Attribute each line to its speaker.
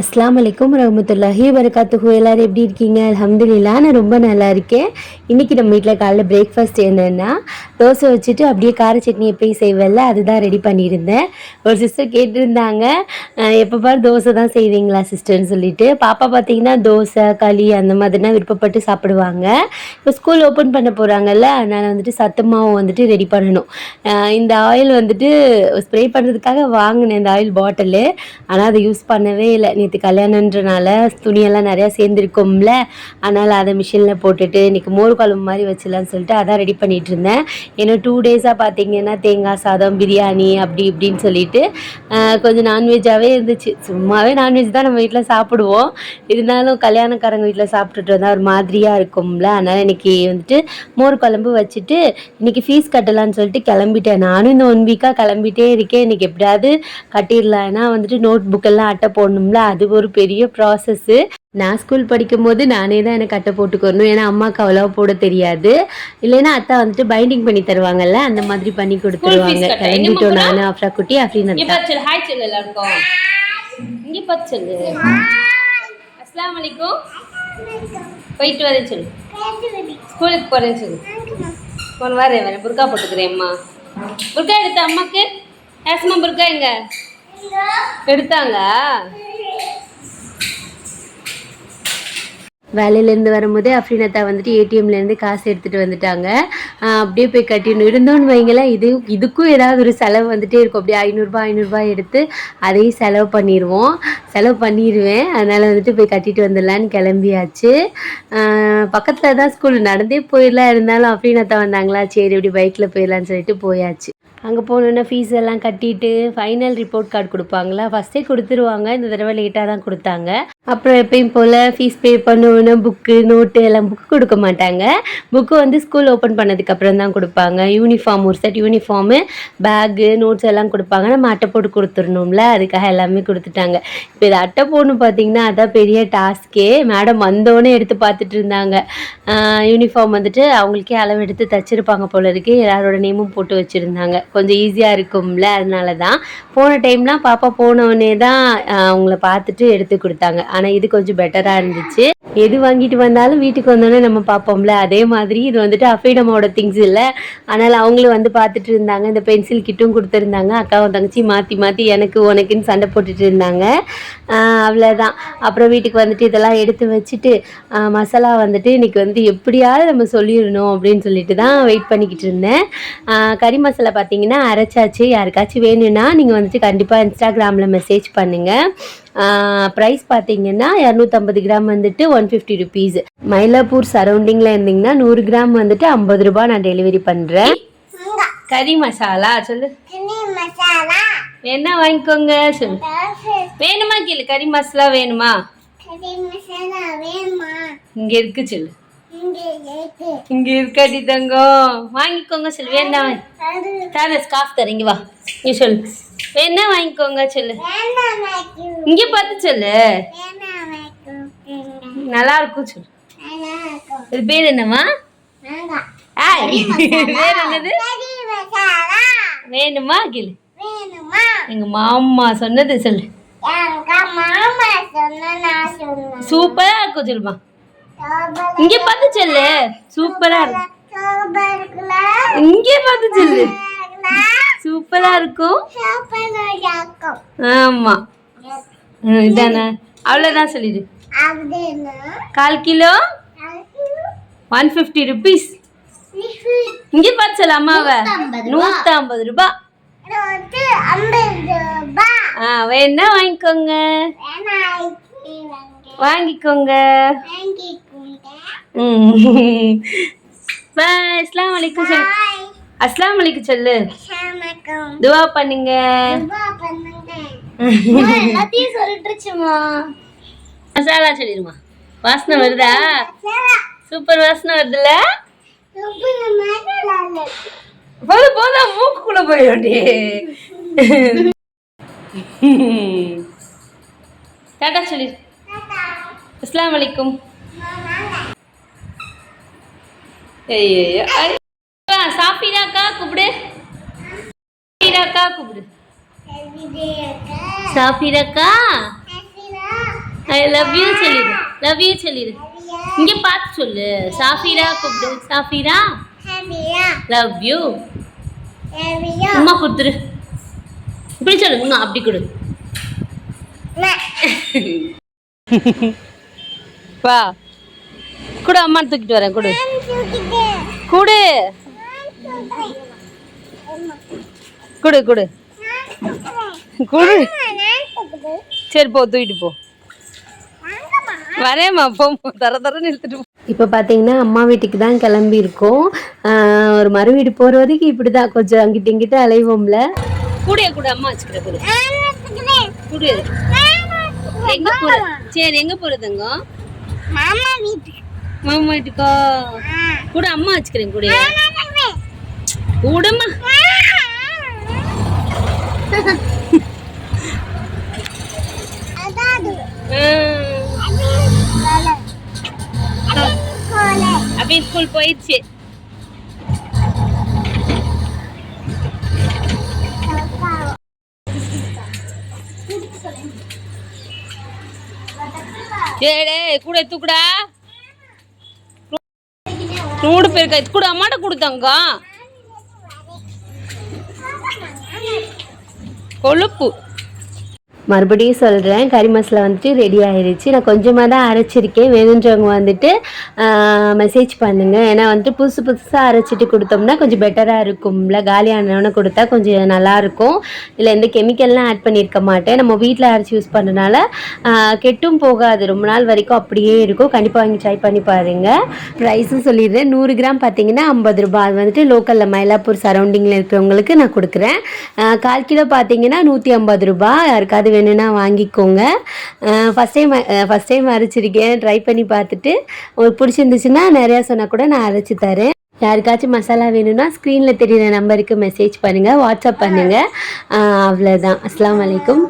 Speaker 1: அஸ்லாம் வலைக்கும் ரஹமத்துல்லாஹி வரகாத்துஹு எல்லாரும் எப்படி இருக்கீங்க? அலமதுல்லா நான் ரொம்ப நல்லா இருக்கேன். இன்றைக்கி நம்ம வீட்டில் காலைல பிரேக்ஃபாஸ்ட் என்னென்னா தோசை வச்சுட்டு அப்படியே கார சட்னி எப்பயும் செய்வேன்ல அதுதான் ரெடி பண்ணியிருந்தேன். ஒரு சிஸ்டர் கேட்டிருந்தாங்க எப்போ பார் தோசை தான் செய்வீங்களா சிஸ்டர்னு சொல்லிட்டு. பாப்பா பார்த்தீங்கன்னா தோசை களி அந்த மாதிரினா விருப்பப்பட்டு சாப்பிடுவாங்க. இப்போ ஸ்கூல் ஓப்பன் பண்ண போகிறாங்கல்ல அதனால் வந்துட்டு சத்துமாவு வந்துட்டு ரெடி பண்ணணும். இந்த ஆயில் வந்துட்டு ஸ்ப்ரே பண்ணுறதுக்காக வாங்கினேன் இந்த ஆயில் பாட்டிலு ஆனால் அதை யூஸ் பண்ணவே இல்லை. நேற்று கல்யாணன்றனால துணியெல்லாம் நிறையா சேர்ந்துருக்கோம்ல. அதனால் அதை மிஷினில் போட்டுட்டு இன்றைக்கி மோர் குழம்பு மாதிரி வச்சிடலாம்னு சொல்லிட்டு அதான் ரெடி பண்ணிகிட்டு இருந்தேன். ஏன்னா டூ டேஸாக பார்த்தீங்கன்னா தேங்காய் சாதம் பிரியாணி அப்படி இப்படின்னு சொல்லிட்டு கொஞ்சம் நான்வெஜ்ஜாகவே இருந்துச்சு. சும்மாவே நான்வெஜ் தான் நம்ம வீட்டில் சாப்பிடுவோம். இருந்தாலும் கல்யாணக்காரங்க வீட்டில் சாப்பிட்டுட்டு வந்தால் ஒரு மாதிரியாக இருக்கும்ல. அதனால் இன்னைக்கு வந்துட்டு மோர் குழம்பு வச்சுட்டு இன்றைக்கி ஃபீஸ் கட்டலான்னு சொல்லிட்டு கிளம்பிட்டேன். நானும் இந்த ஒன் வீக்காக கிளம்பிட்டே இருக்கேன். இன்னைக்கு எப்படியாவது கட்டிடலாம் ஏன்னா வந்துட்டு நோட் புக்கெல்லாம் அட்டை போடணும்ல. அது ஒரு பெரிய ப்ராசஸ்ஸு நான் ஸ்கூல் படிக்கும்போது நானே தான் எனக்கு அட்டை போட்டுக்கணும். ஏன்னா அம்மாவுக்கு அவ்வளோவா போட தெரியாது. இல்லைன்னா அத்தா வந்துட்டு பைண்டிங் பண்ணி தருவாங்கல்ல அந்த மாதிரி பண்ணி கொடுத்துருவாங்க.
Speaker 2: கட்ட.
Speaker 1: கிளம்பிட்டோம் நான் அஃப்ரா குட்டி
Speaker 2: சொல்லு ஹாய் சொல்லு எல்லாருக்கும். இங்க பார்த்து சொல்லு. அஸ்ஸலாமு அலைக்கும். போயிட்டு வரேன் சொல்லு. ஸ்கூலுக்கு போறேன்னு சொல்லு. போன வரேன் வரேன் புர்கா போட்டுக்கிறேன் அம்மா. புர்கா எடுத்த அம்மாக்கு? ஏசமா புர்கா எங்க? எடுத்தாங்க.
Speaker 1: வேலையிலேருந்து வரும்போதே அஃப்ரீனத்தா வந்துட்டு ஏடிஎம்லேருந்து காசு எடுத்துகிட்டு வந்துட்டாங்க. அப்படியே போய் கட்டிடணும். இருந்தோன்னு வைங்களேன் இது இதுக்கும் ஏதாவது ஒரு செலவு வந்துட்டே இருக்கும். அப்படியே ஐநூறுரூபா ஐநூறுரூபா எடுத்து அதையும் செலவு பண்ணிடுவோம். செலவு பண்ணிடுவேன். அதனால் வந்துட்டு போய் கட்டிட்டு வந்துடலான்னு கிளம்பியாச்சு. பக்கத்தில் தான் ஸ்கூல் நடந்தே போயிடலாம். இருந்தாலும் அஃப்ரீனத்தா வந்தாங்களா? சரி இப்படி பைக்கில் போயிடலான்னு சொல்லிட்டு போயாச்சு. அங்கே போனோன்னா ஃபீஸ் எல்லாம் கட்டிட்டு ஃபைனல் ரிப்போர்ட் கார்டு கொடுப்பாங்களா? ஃபஸ்ட்டே கொடுத்துருவாங்க. இந்த தடவை லேட்டாக தான் கொடுத்தாங்க. அப்புறம் எப்பயும் போல் ஃபீஸ் பே பண்ணணும் புக்கு நோட்டு எல்லாம் புக்கு கொடுக்க மாட்டாங்க. புக்கு வந்து ஸ்கூல் ஓப்பன் பண்ணதுக்கப்புறம் தான் கொடுப்பாங்க. யூனிஃபார்ம் ஒரு செட் யூனிஃபார்மு பேகு நோட்ஸ் எல்லாம் கொடுப்பாங்க. நம்ம அட்டை போட்டு கொடுத்துடணும்ல. அதுக்காக எல்லாமே கொடுத்துட்டாங்க. இப்போ இது அட்டை போடணும் பார்த்தீங்கன்னா அதான் பெரிய டாஸ்க்கே மேடம் வந்தோடனே எடுத்து பார்த்துட்டு இருந்தாங்க. யூனிஃபார்ம் வந்துட்டு அவங்களுக்கே அளவு எடுத்து தச்சிருப்பாங்க போல இருக்கு. எல்லாரோட நேமும் போட்டு வச்சுருந்தாங்க. கொஞ்சம் ஈஸியாக இருக்கும்ல அதனால தான் போன டைம்லாம் பாப்பா போனவொடனே தான் அவங்கள பார்த்துட்டு எடுத்து கொடுத்தாங்க. ஆனால் இது கொஞ்சம் பெட்டராக இருந்துச்சு. எது வாங்கிட்டு வந்தாலும் வீட்டுக்கு வந்தோடனே நம்ம பார்ப்போம்ல. அதே மாதிரி இது வந்துட்டு அஃபீடமோட திங்ஸ் இல்லை. அதனால் அவங்களும் வந்து பார்த்துட்டு இருந்தாங்க. இந்த பென்சில் கிட்டும் கொடுத்துருந்தாங்க. அக்காவும் தங்கச்சி மாற்றி மாற்றி எனக்கு உனக்குன்னு சண்டை போட்டுட்டு இருந்தாங்க. அவ்வளோதான் அப்புறம் வீட்டுக்கு வந்துட்டு இதெல்லாம் எடுத்து வச்சுட்டு மசாலா வந்துட்டு இன்றைக்கி வந்து எப்படியாவது நம்ம சொல்லிடணும் அப்படின்னு சொல்லிட்டு தான் வெயிட் பண்ணிக்கிட்டு இருந்தேன். கறி மசாலா பார்த்தீங்கன்னா அரைச்சாச்சு. யாருக்காச்சும் வேணும்னா நீங்கள் வந்துட்டு கண்டிப்பாக இன்ஸ்டாகிராமில் மெசேஜ் பண்ணுங்கள் ப்ரைஸ் பார்த்தீங்கன்னா இரநூத்தம்பது கிராம் வந்துட்டு ஒன் ஃபிஃப்டி ருபீஸ் மயிலாப்பூர் சரௌண்டிங்கில் இருந்தீங்கன்னா நூறு கிராம் வந்துட்டு ஐம்பது ரூபாய் நான் டெலிவரி பண்ணுறேன்
Speaker 2: கறி மசாலா சொல்லு.
Speaker 3: மசாலா.
Speaker 2: என்ன வாங்கிக்கோங்க சொல்லு. வேணுமா கேளு கறி மசாலா வேணுமா?
Speaker 3: கறி மசாலா வேணுமா?
Speaker 2: இங்க இருக்கு சொல்லு.
Speaker 3: இங்க இருக்கு
Speaker 2: இங்க இருக்காடி தங்கம். வாங்கிக்கோங்க சொல்லு. வேண்டாம் தானே ஸ்காஃப் தரேன். இங்க வா. நீ சொல்லு. வேணா வாங்கிக்கோங்க சொல்லு. இங்க பார்த்து சொல்லு. நல்லா இருக்கும் சொல்லு. இது பேர் என்னம்மா? என்னது?
Speaker 3: மசாலா
Speaker 2: வேணுமா? கேளு. எங்க மாமா சொன்னது சொல்லு. சூப்பரா இருக்கும் சொல்லுமா. இங்க பார்த்து சொல்லு. சூப்பரா இருக்கும் இங்க பார்த்து சொல்லு. சூப்பரா இருக்கும். ஆமா. இதானே. அவ்வளோதான் சொல்லிடு. கால் கிலோ? ஒன் ஃபிஃப்டி ருபீஸ் இங்க பார்த்து சொல்லு அம்மாவை. நூற்றி ஐம்பது
Speaker 3: ரூபாய்
Speaker 2: வேணா வாங்கிக்கோங்க. வாங்கிக்கோங்க. பாய் அஸ்லாம் வலைக்கும் சொல்லு அஸ்லாம் வலைக்கும் சொல்லு. துவா பண்ணுங்க. எல்லாத்தையும் சொல்லிட்டுருச்சுமா. மசாலா சொல்லிடுமா வாசனை வருதா? சூப்பர் வாசனை வருதுல்ல? போதும் போதும் மூக்குக்குள்ள போயிடும்டி. டாடா சொல்லி. அஸ்லாம் வலைக்கும். ஐயோ சாப்பிடாக்கா கூப்பிடு. சாப்பிடாக்கா கூப்பிடு. சாப்பிடாக்கா ஐ லவ் யூ சொல்லிடு. லவ் யூ சொல்லிடு. இங்க பார்த்து சொல்லு. சாஃபிரா கூப்பிடு. Safira love you. அம்மா கொடுத்துரு. இப்படி சொல்லு. அம்மா அப்படி கொடு. வா. கொடு அம்மா தூக்கிட்டு வரேன். கொடு. கொடு. கொடு கொடு. கொடு. சரி போ தூக்கிட்டு போ. வரேம்மா போ போ. தர தரன்னு இழுத்துட்டு
Speaker 1: இப்போ பார்த்தீங்கன்னா அம்மா வீட்டுக்கு தான் கிளம்பி இருக்கோம். ஆஹ் ஒரு மறு வீடு போகிற வரைக்கும் இப்படி தான் கொஞ்சம் அங்கிட்ட இங்கிட்ட அலைவோம்ல.
Speaker 2: கூடைய கூட அம்மா வச்சுக்கிற கொடு. கொடு. எங்க போற சரி எங்க போறதுங்க
Speaker 3: மாமா வீட்டுக்கு.
Speaker 2: மாமா வீட்டுக்கா? கூட அம்மா வச்சுக்கிறேன் கூட.
Speaker 3: அதாவது
Speaker 2: அப்படி ஸ்கூல் போயிடுச்சு. ஏடே கூட தூக்குடா. நூறு பேருக்கு? இது கூட அம்மாட்ட கொடுத்தாங்க கொழுப்பு.
Speaker 1: மறுபடியும் சொல்கிறேன் கறி மசாலா வந்துட்டு ரெடி ஆயிடுச்சு நான் கொஞ்சமாக தான் அரைச்சிருக்கேன். வேணுன்றவங்க வந்துட்டு மெசேஜ் பண்ணுங்கள் ஏன்னா வந்துட்டு புதுசு புதுசாக அரைச்சிட்டு கொடுத்தோம்னா கொஞ்சம் பெட்டராக இருக்கும்ல. காலியானவனை கொடுத்தா கொஞ்சம் நல்லாயிருக்கும் இதில் எந்த கெமிக்கல்லாம் ஆட் பண்ணியிருக்க மாட்டேன். நம்ம வீட்டில் அரைச்சி யூஸ் பண்ணுறனால கெட்டும் போகாது. ரொம்ப நாள் வரைக்கும் அப்படியே இருக்கும். கண்டிப்பாக வாங்கி ட்ரை பண்ணி பாருங்கள் ப்ரைஸும் சொல்லிடுறேன். நூறு கிராம் பார்த்தீங்கன்னா ஐம்பது ரூபாய். அது வந்துட்டு லோக்கலில் மயிலாப்பூர் சரௌண்டிங்கில் இருக்கிறவங்களுக்கு நான் கொடுக்குறேன். கால் கிலோ பார்த்தீங்கன்னா நூற்றி ஐம்பது ரூபாய். யாருக்காவது வேணும்னா வாங்கிக்கோங்க. ஃபஸ்ட் டைம் ஃபஸ்ட் டைம் அரைச்சிருக்கேன். ட்ரை பண்ணி பார்த்துட்டு உங்களுக்கு பிடிச்சிருந்துச்சுன்னா நிறையா சொன்னால் கூட நான் அரைச்சி தரேன். யாருக்காச்சும் மசாலா வேணும்னா ஸ்க்ரீனில் தெரியுற நம்பருக்கு மெசேஜ் பண்ணுங்கள் வாட்ஸ்அப் பண்ணுங்கள் அவ்வளோதான் அஸ்லாம் வலைக்கும்